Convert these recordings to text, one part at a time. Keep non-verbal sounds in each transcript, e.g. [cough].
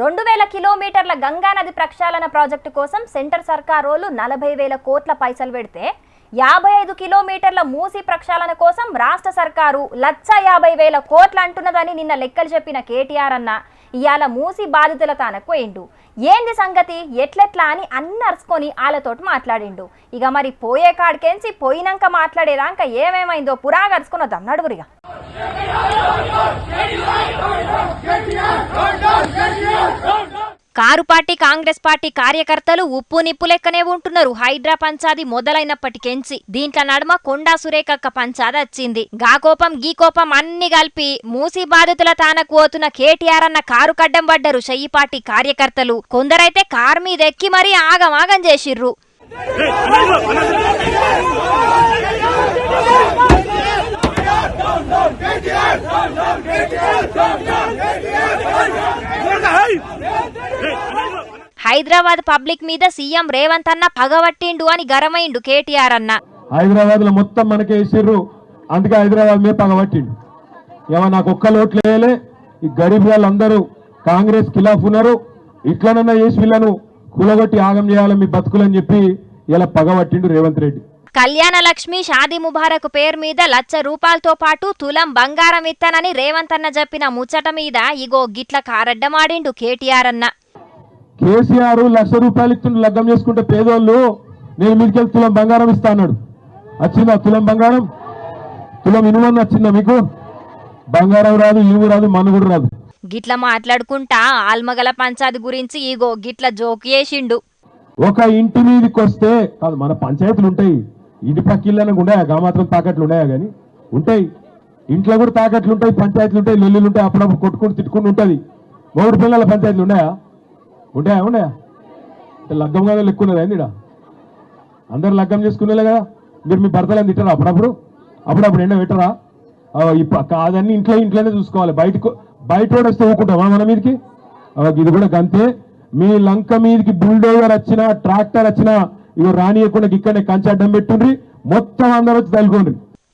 రెండు వేల కిలోమీటర్ల గంగానది ప్రక్షాళన ప్రాజెక్టు కోసం సెంటర్ సర్కారోలు నలభై వేల కోట్ల పైసలు పెడితే యాభై ఐదు కిలోమీటర్ల మూసి ప్రక్షాళన కోసం రాష్ట్ర సర్కారు లక్ష యాభై వేల కోట్లు అంటున్నదని నిన్న లెక్కలు చెప్పిన కేటీఆర్ అన్న. ఇవాళ మూసి బాధితుల తానకు పోయిండు ఏంది సంగతి? ఎట్లెట్లా అని అన్ని అరుచుకొని వాళ్ళతోటి మాట్లాడిండు. ఇక మరి పోయే కాడికెంచి పోయినాక మాట్లాడేదాకా ఏమేమైందో పురాగా అరుచుకొని వద్దాం నడుగురిగా కారు పార్టీ కాంగ్రెస్ పార్టీ కార్యకర్తలు ఉప్పు నిప్పు లెక్కనే ఉంటున్నారు. హైడ్రా పంచాది మొదలైనప్పటికెంచి దీంట్లో నడుమ కొండా సురేఖక్క పంచాది వచ్చింది గా కోపం గీ కోపం అన్ని కలిపి మూసి బాధితుల తానకు పోతున్న కేటీఆర్ అన్న కారు కడ్డం పడ్డరు చెయ్యి పార్టీ కార్యకర్తలు. కొందరైతే కారు మీద ఎక్కి మరీ ఆగమాగం చేసిర్రు. హైదరాబాద్ పబ్లిక్ మీద సీఎం రేవంత్ అన్న పగబట్టిండు అని గరమైండు కేటీఆర్ అన్న. హైదరాబాద్లో మొత్తం మనకే వేసిర్రు అందుకే హైదరాబాద్ మీద పగబట్టిండు ఏమో నాకు ఒక్క లోటు లేలే. ఈ గరీబ్ వాళ్ళందరూ కాంగ్రెస్ ఖిలాఫ్ ఉన్నారు. ఇట్లనన్నా చేసి వీళ్ళను కూలగొట్టి ఆగం చేయాలి మీ బతుకులని చెప్పి ఇలా పగబట్టిండు రేవంత్ రెడ్డి. కళ్యాణ లక్ష్మి షాదీ ముబారక్ పేరు మీద లక్ష రూపాయలతో పాటు తులం బంగారం ఇస్తానని రేవంత్ అన్న చెప్పిన ముచ్చట మీద ఇగో గిట్ల కారడ్డమాడిండు కేటీఆర్ అన్న. కేసీఆర్ లక్ష రూపాయలు ఇచ్చిన లగ్గం చేసుకుంటే పేదోళ్ళు నేను మీదకెళ్ళి తులం బంగారం ఇస్తా అన్నాడు. వచ్చిందా తులం బంగారం? తులం ఇనుమని వచ్చిందా మీకు? బంగారం రాదు ఇనుము రాదు మన్ను కూడా రాదు. గిట్ల మాట్లాడుకుంటా ఆల్మగల పంచాది గురించి ఇగో గిట్ల జోక్ చేసిండు. ఒక ఇంటి మీదకి వస్తే కాదు మన పంచాయతీలు ఉంటాయి. ఇంటి పక్కిళ్ళని ఉన్నాయా గా మాత్రం తాకట్లు ఉన్నాయా కానీ ఉంటాయి. ఇంట్లో కూడా తాకట్లు ఉంటాయి పంచాయతీలు ఉంటాయి లొల్లులు ఉంటాయి అప్పుడప్పుడు కొట్టుకుని తిట్టుకుని ఉంటుంది. మూడు పిల్లల పంచాయతీలు ఉన్నాయా? ఉంటాయా ఉన్నాయా లగ్గం కదా లెక్కున్నది ఏంది అందరు లగ్గం చేసుకునేలే కదా. మీరు మీ భర్తలను తిట్టరా అప్పుడప్పుడు? అప్పుడప్పుడు ఎండ పెట్టరా? ఇప్ప కాదన్నీ ఇంట్లో ఇంట్లోనే చూసుకోవాలి. బయటకు బయట కూడా వస్తే ఊకుంటామా మన మీదకి? ఇది కూడా గంతే. మీ లంక మీదకి బుల్డోజర్ వచ్చినా ట్రాక్టర్ వచ్చినా ఇవి రానియకుండా ఇక్కడనే కంచె అడ్డం పెట్టుండ్రి. మొత్తం అందరూ వచ్చి తలుకోండి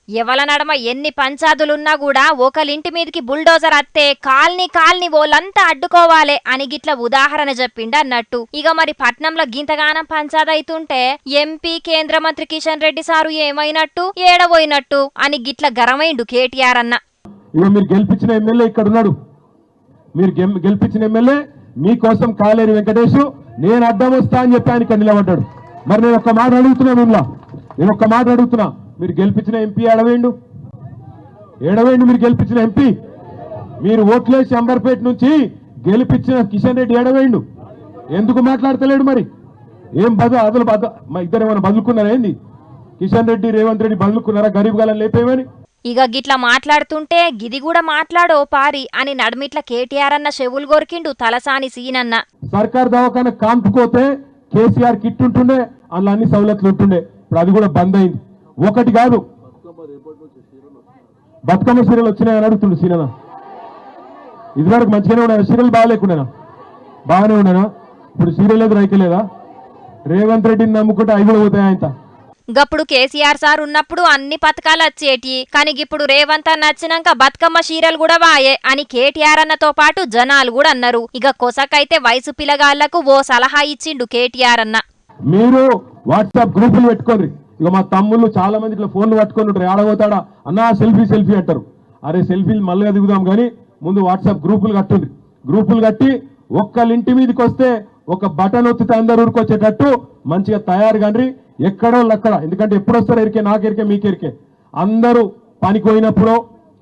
ఎవల నడమ ఎన్ని పంచాదులున్నా కూడా ఒకలింటి మీదకి బుల్డోజర్ అత్తే కాల్ని కాల్ని ఓలంతా అడ్డుకోవాలే అని గిట్ల ఉదాహరణ చెప్పిండు అన్నట్టు. ఇక మరి పట్నంలో గింతగానం పంచాదైతుంటే ఎంపీ కేంద్ర మంత్రి కిషన్ రెడ్డి సారు ఏమైనట్టు? ఏడబోయినట్టు అని గిట్ల గరమైండు కేటీఆర్ అన్న. మీరు గెలిపించిన ఎమ్మెల్యే ఇక్కడ ఉన్నాడు. మీరు గెలిపించిన ఎమ్మెల్యే మీకోసం కాలేరు వెంకటేష్ నేను అడ్డం వస్తా అని చెప్పి ఆయన నిలబడ్డాడు. మరి నేను ఒక మాట అడుగుతున్నా మిమ్మల్ని. నేను ఒక్క మాట అడుగుతున్నా. మీరు గెలిపించిన ఎంపీ ఏడవేండు ఏడవేండు మీరు గెలిపించిన ఎంపీ? మీరు ఓట్లేసి అంబర్పేట నుంచి గెలిపించిన కిషన్ రెడ్డి ఏడవేండు ఎందుకు మాట్లాడతలేడు మరి? ఏం బదు అదులు బదు మా ఇద్దరు ఏమైనా బదులుకున్నారా ఏంది? కిషన్ రెడ్డి రేవంత్ రెడ్డి బదులుకున్నారా? గరీబ్ గాలను లేపేమని? ఇక గిట్ల మాట్లాడుతుంటే గిది కూడా మాట్లాడో పారి అని నడుమిట్ల కేటీఆర్ అన్న చెవులు గొరికిండు తలసాని సీనన్న. సర్కార్ దవాఖాన కాంపుకోతే కేసీఆర్ కిట్ ఉంటుండే అందులో అన్ని సవలతులు ఉంటుండే ఇప్పుడు అది కూడా బంద్ అయింది ఒకటి కాదు. బతుకమ్మ సీరియల్ వచ్చినాయని అడుగుతుండు సీనన్న ఇదివరకు మంచిగానే ఉన్నాయా సీరియల్ బాగాలేకుండేనా బాగానే ఉండేనా? ఇప్పుడు సీరియల్ లేదు రైకలేదా రేవంత్ రెడ్డిని నమ్ముకుంటే అవి కూడా పోతాయి ఆయన గప్పుడు కేసీఆర్ సార్ ఉన్నప్పుడు అన్ని పథకాలు వచ్చేటి కానీ ఇప్పుడు రేవంత్ అన్న వచ్చినాక బతుకమ్మ చీరలు కూడా వాయే అని కేటీఆర్ అన్నతో పాటు జనాలు కూడా అన్నారు. ఇక కొసకైతే వయసు పిల్లగాళ్ళకు ఓ సలహా ఇచ్చిండు కేటీఆర్ అన్న. మీరు వాట్సాప్ గ్రూపులు పెట్టుకోండి. ఇక మా తమ్ముళ్ళు చాలా మంది ఇట్లా ఫోన్లు పట్టుకొని ఉంటారు. ఆడబోతాడా అన్నా సెల్ఫీ సెల్ఫీ అంటారు. అరే సెల్ఫీలు మళ్ళీ దిగుదాం కానీ ముందు వాట్సాప్ గ్రూపులు కట్టుండ్రి. గ్రూపులు కట్టి ఒక్కళ్ళింటి మీదకి వస్తే ఒక బటన్ ఒత్తితే అందరు ఊరుకొచ్చేటట్టు మంచిగా తయారు కండ్రి. ఎక్కడో అక్కడ. ఎందుకంటే ఎప్పుడు వస్తారు ఎరికే? నాకు ఎరికే మీకు ఎరికే. అందరూ పనికి పోయినప్పుడో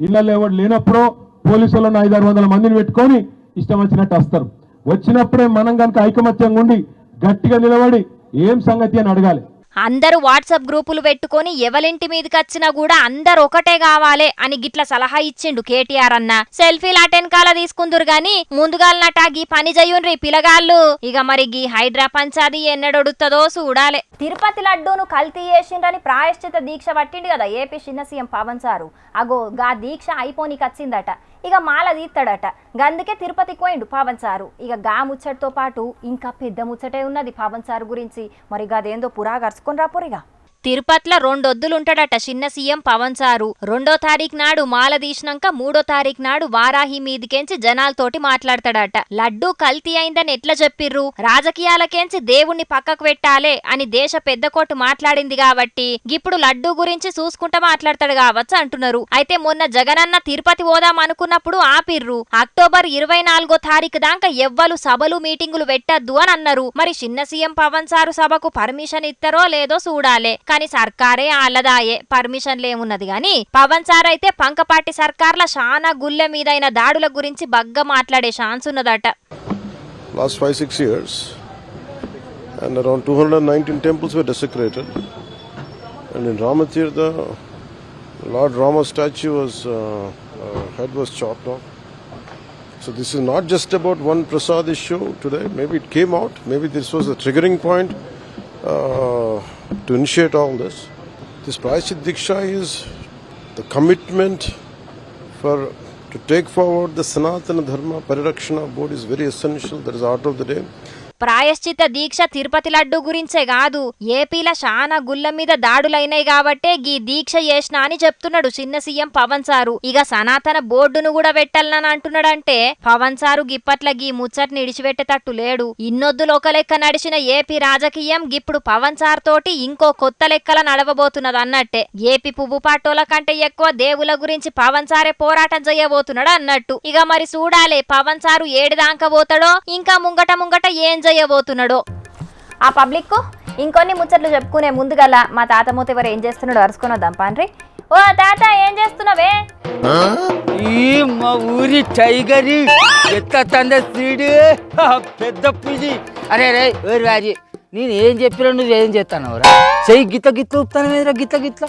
ఇళ్ళల్లో ఎవరు లేనప్పుడో పోలీసులను ఐదారు వందల మందిని పెట్టుకొని ఇష్టం వచ్చినట్టు వస్తారు. వచ్చినప్పుడే మనం కనుక ఐకమత్యంగా ఉండి గట్టిగా నిలబడి ఏం సంగతి అని అడగాలి. అందరూ వాట్సాప్ గ్రూపులు పెట్టుకొని ఎవలింటి మీదకి వచ్చినా కూడా అందరు ఒకటే కావాలే అని గిట్ల సలహా ఇచ్చిండు కేటీఆర్ అన్న. సెల్ఫీలు అటెన్కాల తీసుకుందురు గాని ముందుగాలనట గీ పని చెయ్యుండ్రి పిలగాళ్ళు ఇక మరి గీ హైడ్రా పంచాది ఎన్నడొడుతుందో చూడాలే. తిరుపతి లడ్డూను కల్తీ చేసిండ్రని ప్రాయశ్చిత దీక్ష పట్టిండు కదా ఏపీ చిన్న సీఎం పవన్ సారు. అగో గా దీక్ష అయిపోనీకి వచ్చిందట. ఇక మాల తీస్తాడట గందుకే తిరుపతికి పోయిండు పావన్ సారు. ఇక గా ముచ్చటతో పాటు ఇంకా పెద్ద ముచ్చటే ఉన్నది పావన్ సారు గురించి. మరి గదేందో పురా గరుచుకొని రాపోరిగా తిరుపతిలో రెండొద్దులుంటాడట చిన్న సీఎం పవన్ సారు. రెండో తారీఖు నాడు మాల తీసినాక మూడో తారీఖు నాడు వారాహి మీదికెంచి జనాలతోటి మాట్లాడతాడట. లడ్డూ కల్తీ అయిందని ఎట్లా చెప్పిర్రు? రాజకీయాలకేంచి దేవుణ్ణి పక్కకు పెట్టాలే అని దేశ పెద్ద కోర్టు మాట్లాడింది కాబట్టి ఇప్పుడు లడ్డూ గురించి చూసుకుంటా మాట్లాడతాడు కావచ్చు అంటున్నారు. అయితే మొన్న జగనన్న తిరుపతి పోదాం అనుకున్నప్పుడు ఆపిర్రు. అక్టోబర్ ఇరవై నాలుగో తారీఖు దాకా ఎవ్వలు సభలు మీటింగులు పెట్టద్దు అని అన్నారు. మరి చిన్న సీఎం పవన్ సారు సభకు పర్మిషన్ ఇస్తారో లేదో చూడాలే. కానీ సర్కారే ఆళ్ళదాయే పర్మిషన్లు ఏమున్నది గాని పవన్ సార్ అయితే పంకపాటి సర్కార్ల శానా గుల్లె మీదైన దాడుల గురించి బగ్గ మాట్లాడే ఛాన్స్ ఉన్నదట last five, six years, and around 219 temples were desecrated. And in Ramatirtha, Lord Rama statue was, uh, uh, head was chopped off. So this is not just about one prasad issue today. Maybe it came out. Maybe this was the triggering point uh, to initiate all this. This Prayashit Diksha is the commitment for to take forward the Sanatana Dharma Parirakshana board is very essential. That is order of the day. ప్రాయశ్చిత దీక్ష తిరుపతి లడ్డు గురించే కాదు. ఏపీల శానా గుళ్ళ మీద దాడులైనాయి కాబట్టే గీ దీక్ష చేసిన అని చెప్తున్నాడు చిన్న సీఎం పవన్ సారు. ఇక సనాతన బోర్డును కూడా పెట్టాలని అంటున్నాడంటే పవన్ సారు గిప్పట్ల గీ ముచ్చట్ని ఇడిచిపెట్టేటట్టు లేడు. ఇన్నొద్దులు ఒక లెక్క నడిచిన ఏపీ రాజకీయం గిప్పుడు పవన్ సార్ తోటి ఇంకో కొత్త లెక్కల నడవబోతున్నది అన్నట్టే. ఏపీ పువ్వు పాటోల కంటే ఎక్కువ దేవుల గురించి పవన్ సారే పోరాటం చేయబోతున్నాడు అన్నట్టు. ఇక మరి చూడాలే పవన్ సారు ఏడు దాకా పోతాడో? ఇంకా ముంగట ముంగట ఏం చేయబోతున్నాడో ఆ పబ్లిక్ ఇంకొన్ని ముచ్చట్లు చెప్పుకునే ముందుగల మా తాత మూత ఎవరు ఏం చేస్తున్నాడో అరుచుకొని వద్దాం. పాన్రి ఓ తాత ఏం చేస్తున్నావే? ఈ మా ఊరి టైగర్ ఎత్త పెద్ద పులి అరే రే ఓరి రాజీ. నేను ఏం చెప్పినా నువ్వేం చేస్తాను రా చెయ్యి గిత్త గిత్త ఊపుతాను మీదరా గిత్త గిట్ల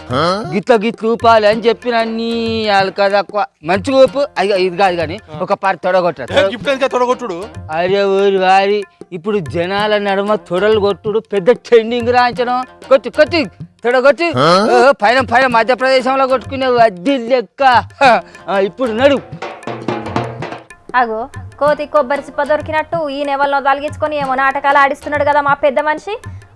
గిత్త గిత్త ఊపాలి అని చెప్పిన అన్ని వాళ్ళకి తక్కువ. మంచిగా ఊపు. అది ఇది కాదు కానీ ఒక పారి తొడగొట్ట గిఫ్ట్ ఎందుకు తొడగొట్టుడు? అరే ఊరి వారి ఇప్పుడు జనాల నడుమ తొడలు కొట్టుడు. పెద్ద ట్రెండింగ్ రాంచడం కొట్టి కొట్టి తొడగొట్టి. పైన పైన మధ్యప్రదేశంలో కొట్టుకునే వడ్డీ లెక్క. ఇప్పుడు నడు. అగో కోతి కొబ్బరి సిప్ప దొరికినట్టు ఈ నెవల్లో తలిగించుకొని ఏమో నాటకాలు ఆడిస్తున్నాడు కదా మా పెద్ద మనిషి.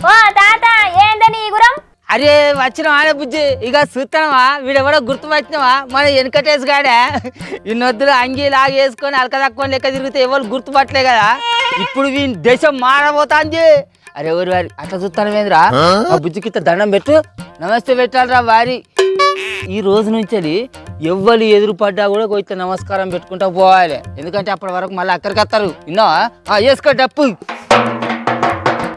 ఓ తాత ఏందని ఈ గురం? అరే వచ్చిన ఆడ బుజ్జి? ఇక చూస్తావా వీడెవడో గుర్తుపట్టినవా? మన వెనకటేసి గాడే. ఇన్నొద్దులు అంగి లాగా వేసుకొని అలక తక్కువ లెక్క తిరిగితే ఎవరు గుర్తుపట్టలే కదా? ఇప్పుడు వీని దేశం మారబోతాంది. అరే ఎవరు వారి అట్లా చూస్తాను ఏంద్రా ఆ బుజ్జికి దండం పెట్టు. నమస్తే పెట్టాలరా వారి. ఈ రోజు నుంచి ఎవ్వరు ఎదురు పడ్డా కూడా కొంచెం నమస్కారం పెట్టుకుంటా పోవాలి. ఎందుకంటే అప్పటి వరకు మళ్ళీ అక్కడికి వస్తారు. విన్నావా? ఆ, వేసుకో డప్పు.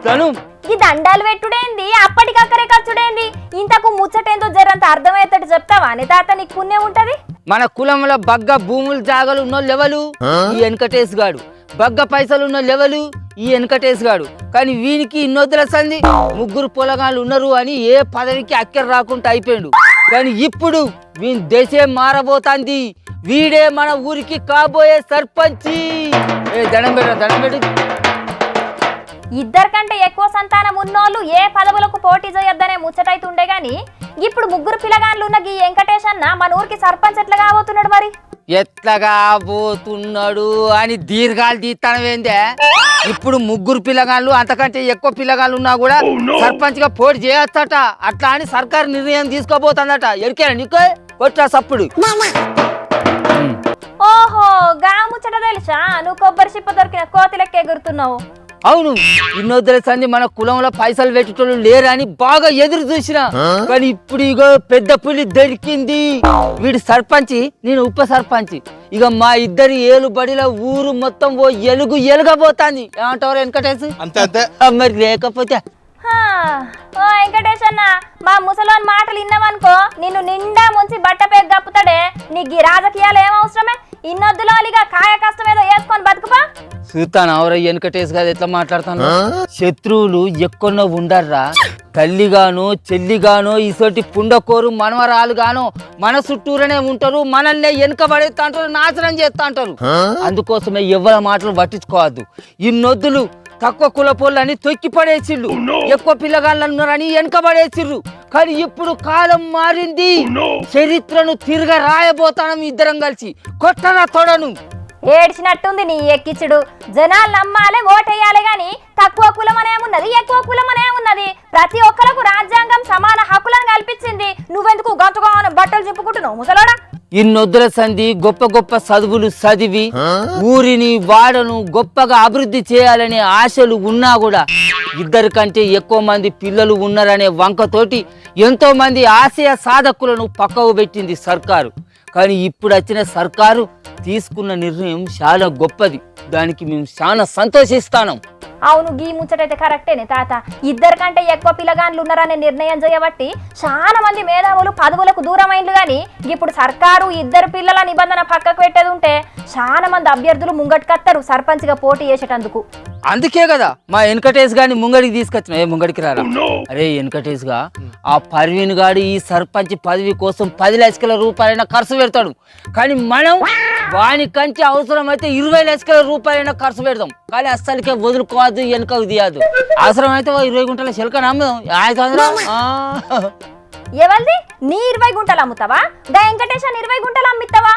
తను. ఈ దండాలు పెట్టుడేంది? అప్పటికక్కరే ఖర్చుడేంది? ఇంతకు ముచ్చటేందో జరంత అర్థమయ్యేటట్టు చెప్తావా? అని తాత నీకు పుణ్యం ఉంటది? మన కులంలో బగ్గ భూములు జాగలు ఉన్న లెవలు ఈ వెనకటేష్ గాడు. బగ్గ పైసలు ఉన్న లెవలు ఈ వెనకటేష్ గాడు. కానీ వీనికి ఇన్నొద్దుల సంది ముగ్గురు పొలగాళ్ళు ఉన్నారు అని ఏ పదవికి అక్కర రాకుండా అయిపోయాడు. కానీ ఇప్పుడు వీని దేశం మారబోతాంది. వీడే మన ఊరికి కాబోయే సర్పంచి. ఏ దండం పెట్టు దండం పెట్టు. ఇద్దరికంటే ఎక్కువ సంతానం ఉన్నోళ్ళు ఏ పదవులకు పోటీ చేయొద్దనే ముచ్చటైతుండే గాని ఇప్పుడు ముగ్గురు పిల్లగాన్లు ఉన్న గీ వెంకటేష్ అన్న మన ఊరికి సర్పంచ్ ఎట్లా కాబోతున్నాడు మరి? ఎట్లగా పోతున్నాడు అని దీర్ఘాలు తీస్తానవేందే ఇప్పుడు ముగ్గురు పిల్లగాళ్ళు అంతకంటే ఎక్కువ పిల్లగాళ్ళు ఉన్నా కూడా సర్పంచ్గా పోటీ చేయొచ్చట. అట్లా అని సర్కారు నిర్ణయం తీసుకోబోతుందట. ఎరికేనా నీకు? కొట్రా సప్పుడు. ఓహో గా ముచ్చట తెలుసా? నువ్వు కొబ్బరి చిప్ప దొరికిన కోతి లెక్క ఎగురుతున్నావు అవును ఇన్నొద్దల సంది మన కులంలో పైసలు పెట్టేటోళ్ళు లేరని బాగా ఎదురు చూసిన. కానీ ఇప్పుడు ఇగో పెద్ద పులి దొరికింది. వీడు సర్పంచి నేను ఉప సర్పంచి. ఇక మా ఇద్దరి ఏలు బడిలో ఊరు మొత్తం ఓ ఎలుగు ఎలుగబోతాంది ఏమంటారు వెనకటేశ్ అంతే మరి లేకపోతే? హా, ఓ వెంకటేష్ అన్న మా ముసలోని మాటలు విన్నావనుకో నిన్ను నిండా ముంచి బట్ట పేరు కప్పుతాడే. నీకు ఈ రాజకీయాలు ఏం అవసరమే? ఇన్నొద్దులోలిగా కాయ చూస్తాను. అవర వెనకటేష్ గారు ఎట్లా మాట్లాడుతాను శత్రువులు ఎక్కడో ఉండర్రా. తల్లిగాను చెల్లిగాను ఇసోటి పుండకోరు మనవరాలుగాను మన చుట్టూరనే ఉంటారు మనల్ని వెనుకబడేస్తా అంటారు నాశనం చేస్తా అంటారు అందుకోసమే ఎవరి మాటలు పట్టించుకోవద్దు. ఈ నొద్దులు తక్కువ కులపోళ్ళని తొక్కి పడేసిళ్ళు ఎక్కువ పిల్లగాళ్ళు ఉన్నారని వెనకబడేసిర్రు. కానీ ఇప్పుడు కాలం మారింది. చరిత్రను తిరగ రాయబోతానం ఇద్దరం కలిసి. కొట్టరా తొడను. ఏడ్చినట్టుంది నీ ఎక్కిచ్చుడు. జనాలు నమ్మాలే ఓటేయాలి గాని తక్కువ కులం అనేమున్నది ఎక్కువ కులం అనేమున్నది ప్రతి ఒక్కరికి రాజ్యాంగం సమాన హక్కులను కల్పించింది. నువ్వెందుకు గంతగా బట్టలు చెప్పుకుంటున్నావు ముసలోడా? ఇన్నొద్దుల సంధి గొప్ప గొప్ప చదువులు చదివి ఊరిని వాడను గొప్పగా అభివృద్ధి చేయాలనే ఆశలు ఉన్నా కూడా ఇద్దరి కంటే ఎక్కువ మంది పిల్లలు ఉన్నారనే వంకతోటి ఎంతో మంది ఆశయ సాధకులను పక్కకు పెట్టింది సర్కారు. కానీ ఇప్పుడు వచ్చిన సర్కారు తీసుకున్న నిర్ణయం చాలా గొప్పది. దానికి మేము చాలా సంతోషిస్తాం అవును గీ ముచ్చటైతే కరెక్టేనే తాత. ఇద్దరికంటే ఎక్కువ పిల్లగాండ్లు ఉన్నారనే నిర్ణయం చేయబట్టి చాలా మంది మేధావులు పదవులకు దూరమైండ్లు గాని ఇప్పుడు సర్కారు ఇద్దరు పిల్లల నిబంధన పక్కకు పెట్టేది ఉంటే చాలా మంది అభ్యర్థులు ముంగటికత్తరు సర్పంచ్గా పోటీ చేసేటందుకు. అందుకే కదా మా వెంకటేష్ గారిని ముంగడికి తీసుకొచ్చిన. ఏ ముంగడికి రారా? అరే వెంకటేష్గా ఆ పర్వీన్ గాడు ఈ సర్పంచ్ పదవి కోసం పది లక్షల రూపాయలైనా ఖర్చు పెడతాడు. కానీ మనం వాని కంటే అవసరమైతే ఇరవై లక్షల రూపాయలైనా ఖర్చు పెడతాం కానీ అస్సలకే వదులుకోవద్దు వెనకకు తీయద్దు అవసరమైతే ఓ ఇరవై గుంటల చిలక నమ్మదాం ఐదు వందలు ఆ. ఎవరిది? నీ ఇరవై గుంటలు అమ్ముతావా? గా వెంకటేశ్వర ఇరవై గుంటలు అమ్మిస్తావా?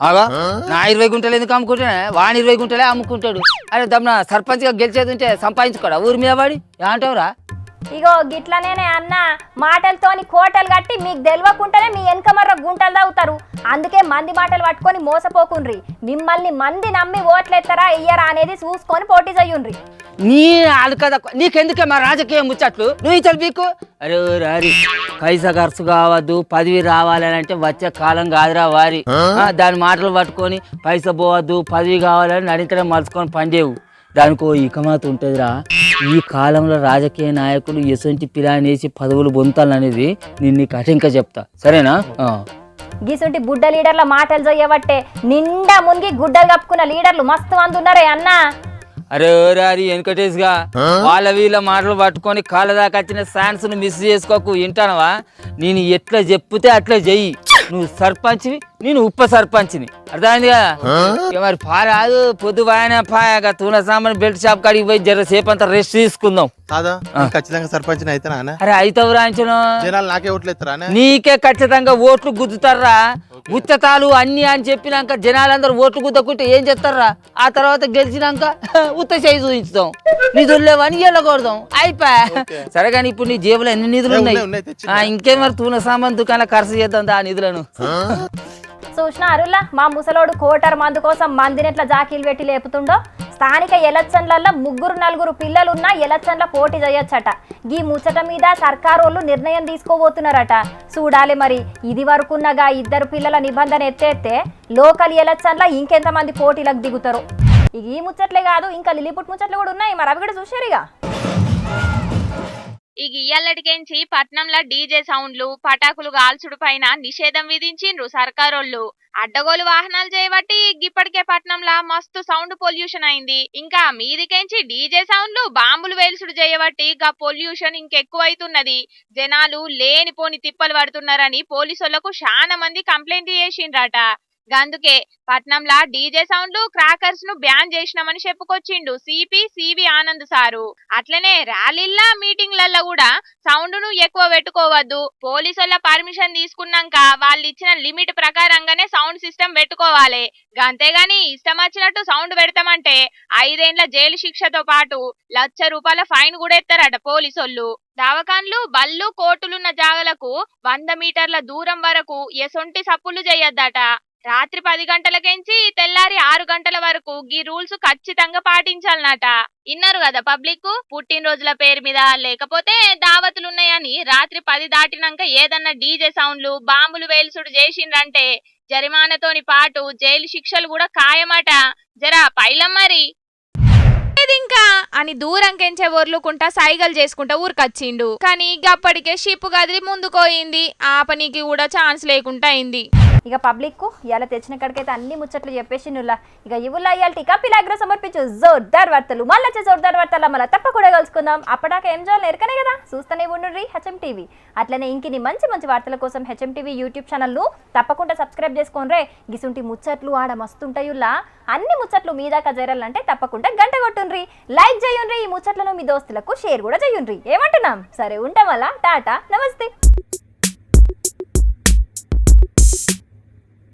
ఆగా నా ఇరవై గుంటలు ఎందుకు అమ్ముకుంటున్నా వాని ఇరవై గుంటలే అమ్ముకుంటాడు. అరే దమ్న సర్పంచ్గా గెలిచేది ఉంటే సంపాదించుకోడా? ఊరి మీద పడి ఏమంటావురా? ఇగో గిట్లనేనే అన్న మాటలతోని కోటలు కట్టి మీకు తెలియకుండానే మీ వెనకమర్ర గుంటలు తాగుతారు అందుకే మంది మాటలు పట్టుకొని మోసపోకుండ్రి. మిమ్మల్ని మంది నమ్మి ఓట్లెత్తరా ఇయ్యరా అనేది చూసుకొని పోటీ చెయ్యుండ్రి నీ అలకద నీకెందుకే మా రాజకీయం ముచ్చట్లు? నువ్వు ఇచ్చలు బీకు? అరే రారి పైసా ఖర్చు కావద్దు పదవి రావాలని అంటే వచ్చే కాలం కాదురా వారి. ఆ, దాని మాటలు పట్టుకొని పైసా పోవద్దు పదవి కావాలని నడితనే మలుచుకొని పండేవు దానికి ఓ ఇకమాత ఉంటుందిరా. ఈ కాలంలో రాజకీయ నాయకులు ఎసొంటి పిలాని వేసి పదవులు పొందాలనేది నేను నీకు అటెంక చెప్తా. సరేనా? ఆ. గిసుంటి బుడ్డ లీడర్ల మాటలు చెయ్యబట్టే నిండా మునిగి గుడ్డలు కప్పుకున్న లీడర్లు మస్తు మంది ఉన్నారే అన్నా. అరే ఓరారి వెంకటేష్గా వాళ్ళ వీళ్ళ మాటలు పట్టుకొని కాళ్ళ దాకా వచ్చిన ఛాన్స్ను మిస్ చేసుకోకు వింటానవా? నేను ఎట్లా చెప్తే అట్లా చెయ్యి. నువ్వు సర్పంచ్వి నేను ఉప సర్పంచ్ని. అర్థమైంది కదా ఇక మరి పారాదు పొద్దు వాయన పాయగా తూన సామాన్ బెల్ట్ షాప్ కాడికి పోయి జర సేపు అంతా రెస్ట్ తీసుకుందాం. కాదా? ఖచ్చితంగా సర్పంచ్ అయితే నాన్న అరే అయితవు రాంచను జనాలు నాకే ఓట్లేస్తారా నీకే ఖచ్చితంగా ఓట్లు గుద్దుతారా ఉత్తతాలు అన్ని అని చెప్పినాక జనాలందరూ ఓట్లు గుద్దకుంటే ఏం చేస్తారా? ఆ తర్వాత గెలిచినాక [laughs] ఉత్త చేయి చూపించుతాం. నిధులు లేవని వెళ్ళకూడదాం అయిపోయా సరే కానీ ఇప్పుడు నీ జేబులో ఎన్ని నిధులు ఉన్నాయి ఉన్నాయి, ఉన్నాయి, తెచ్చినా. ఆ, ఇంకేం మరి తూన సామాన్ దుకాణం ఖర్చు చేద్దాం ఆ నిధులను? చూసిన అరుల్లా మా ముసలోడు కోటర్ మందు కోసం మందిని ఎట్లా జాకీలు పెట్టి లేపుతుండో స్థానిక ఎలక్షన్లలో ముగ్గురు నలుగురు పిల్లలున్నా ఎలక్షన్ల పోటీ చేయొచ్చట. ఈ ముచ్చట మీద సర్కారోళ్ళు నిర్ణయం తీసుకోబోతున్నారట. చూడాలి మరి ఇది వరకున్నగా ఇద్దరు పిల్లల నిబంధన ఎత్తేస్తే లోకల్ ఎలక్షన్ల ఇంకెంతమంది పోటీలకు దిగుతారు. ఈ ముచ్చట్లే కాదు ఇంకా లిలిపుట్ ముచ్చట్లు కూడా ఉన్నాయి. మరి అవి కూడా చూసారు ఈ ఇక ఇయ్యాలటికెంచి పట్నంలో డీజే సౌండ్లు పటాకులు గాల్చుడు పైన నిషేధం విధించిండ్రు సర్కారోళ్ళు. అడ్డగోలు వాహనాలు చేయబట్టి ఇప్పటికే పట్నంలో మస్తు సౌండ్ పొల్యూషన్ అయింది. ఇంకా మీదికెంచి డీజే సౌండ్లు బాంబులు వేల్సుడు చేయబట్టి గా పొల్యూషన్ ఇంకెక్కువైతున్నది. జనాలు లేనిపోని తిప్పలు పడుతున్నారని పోలీసులకు చాలా మంది కంప్లైంట్ చేసిండ్రట. గందుకే పట్నంలా డీజే సౌండ్లు క్రాకర్స్ను బ్యాన్ చేసినామని చెప్పుకొచ్చిండు సిపి సివి ఆనంద్ సారు. అట్లనే ర్యాలీల్లా మీటింగ్లల్లో కూడా సౌండ్ను ఎక్కువ పెట్టుకోవద్దు. పోలీసుల పర్మిషన్ తీసుకున్నాక వాళ్ళు ఇచ్చిన లిమిట్ ప్రకారంగానే సౌండ్ సిస్టమ్ పెట్టుకోవాలి. అంతేగాని ఇష్టం వచ్చినట్టు సౌండ్ పెడతామంటే ఐదేండ్ల జైలు శిక్షతో పాటు లక్ష రూపాయల ఫైన్ కూడా ఎత్తారట పోలీసోళ్ళు. దావకాన్లు బళ్ళు కోర్టులున్న జాగలకు వంద మీటర్ల దూరం వరకు ఎసొంటి సప్పులు చేయొద్దట. రాత్రి పది గంటలకెంచి తెల్లారి ఆరు గంటల వరకు ఈ రూల్స్ ఖచ్చితంగా పాటించాలన్నట. ఇన్నారు కదా పబ్లిక్ పుట్టినరోజుల పేరు మీద లేకపోతే దావతులు ఉన్నాయని రాత్రి పది దాటినాక ఏదన్నా డీజే సౌండ్లు బాంబులు వేల్సుడు చేసిండ్రంటే జరిమానాతోని పాటు జైలు శిక్షలు కూడా ఖాయమట. జరా పైలం మరి. ఇంకా అని దూరం కెంచే ఒర్లుకుంటా సైగలు చేసుకుంటా ఊరికొచ్చిండు. కానీ గప్పటికే షిప్ కదిలి ముందుకోయింది ఆపనికి కూడా ఛాన్స్ లేకుండా అయింది ఇక పబ్లిక్ ఇలా తెచ్చిన కాడికైతే అన్ని ముచ్చట్లు చెప్పేసి నువ్వులా ఇక ఇవుల్లా ఇవాళ టీకా పిలాగ్రో సమర్పించు. జోర్దార్ వార్తలు. మళ్ళీ వచ్చే జోర్దార్ వార్తలు మళ్ళీ తప్పకుండా కలుసుకుందాం. అప్పటిదాకా ఏం చేయాలి ఎరకనే కదా? చూస్తూనే ఉండుర్రి హెచ్ఎం టీవీ. అట్లనే ఇంకిని మంచి మంచి వార్తల కోసం హెచ్ఎం టీవీ యూట్యూబ్ ఛానల్ను తప్పకుండా సబ్స్క్రైబ్ చేసుకోండి రే గిసుంటి ముచ్చట్లు ఆడ మస్తుంటాయుల్లా. అన్ని ముచ్చట్లు మీ దాకా జరాలంటే తప్పకుండా గంట కొట్టుండ్రి. లైక్ చేయుండ్రి ఈ ముచ్చట్లను మీ దోస్తులకు షేర్ కూడా చేయుండ్రి ఏమంటున్నాం? సరే ఉంటాం అలా టాటా. నమస్తే.